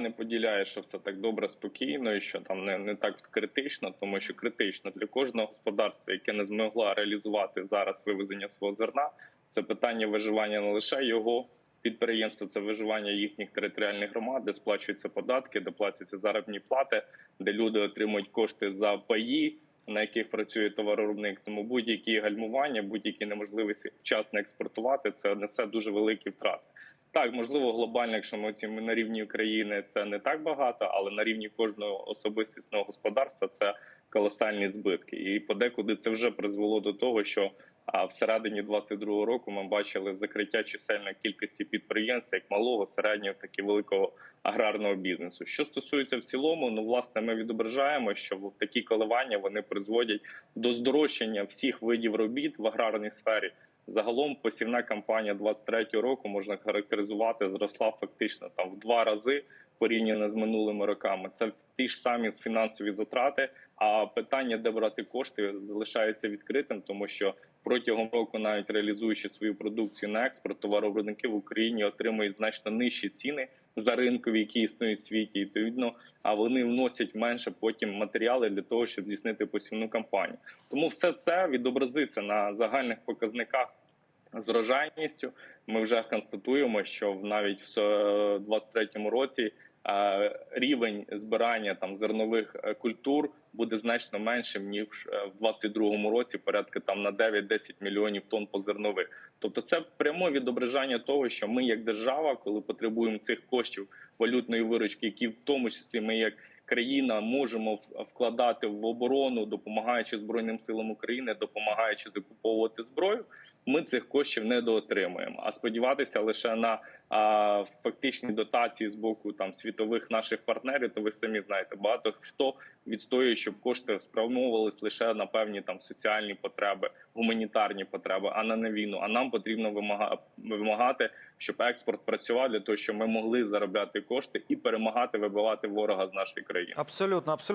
не поділяє, що все так добре, спокійно і що там не, не так критично, тому що критично для кожного господарства, яке не змогла реалізувати зараз вивезення свого зерна, це питання виживання не лише його підприємства, це виживання їхніх територіальних громад, де сплачуються податки, де платяться заробні плати, де люди отримують кошти за паї. На яких працює товаровиробник, тому будь-які гальмування, будь-які неможливості вчасно експортувати, це несе дуже великі втрати. Так, можливо, глобально, якщо ми оцінимо на рівні України, це не так багато, але на рівні кожного особистісного господарства це колосальні збитки. І подекуди це вже призвело до того, що а всередині 22-го року ми бачили закриття чисельної кількості підприємств, як малого, середнього, так і великого аграрного бізнесу. Що стосується в цілому, ну власне, ми відображаємо, що в такі коливання вони призводять до здорожчання всіх видів робіт в аграрній сфері. Загалом посівна кампанія 23-го року можна характеризувати зросла фактично там в два рази порівняно з минулими роками. Це ті ж самі фінансові затрати. А питання, де брати кошти, залишається відкритим, тому що протягом року, навіть реалізуючи свою продукцію на експорт, товаровиробники в Україні отримують значно нижчі ціни за ринкові, які існують в світі. І, Відповідно, а вони вносять менше потім матеріали для того, щоб здійснити посівну кампанію. Тому все це відобразиться на загальних показниках з. Ми вже констатуємо, що навіть в 23-му році е, рівень збирання там зернових е, культур буде значно меншим ніж е, в 22-му році, порядка там на 9-10 мільйонів тонн по зернових. Тобто, це пряме відображення того, що ми, як держава, коли потребуємо цих коштів валютної виручки, які в тому числі ми як країна можемо вкладати в оборону, допомагаючи збройним силам України, допомагаючи закуповувати зброю. Ми цих коштів не доотримуємо. А сподіватися лише на а, фактичні дотації з боку там світових наших партнерів, то ви самі знаєте, багато хто відстоює, щоб кошти спрямовувались лише на певні там соціальні потреби, гуманітарні потреби, а не на війну. А нам потрібно вимага- вимагати, щоб експорт працював для того, щоб ми могли заробляти кошти і перемагати, вибивати ворога з нашої країни. Абсолютно, абсолютно.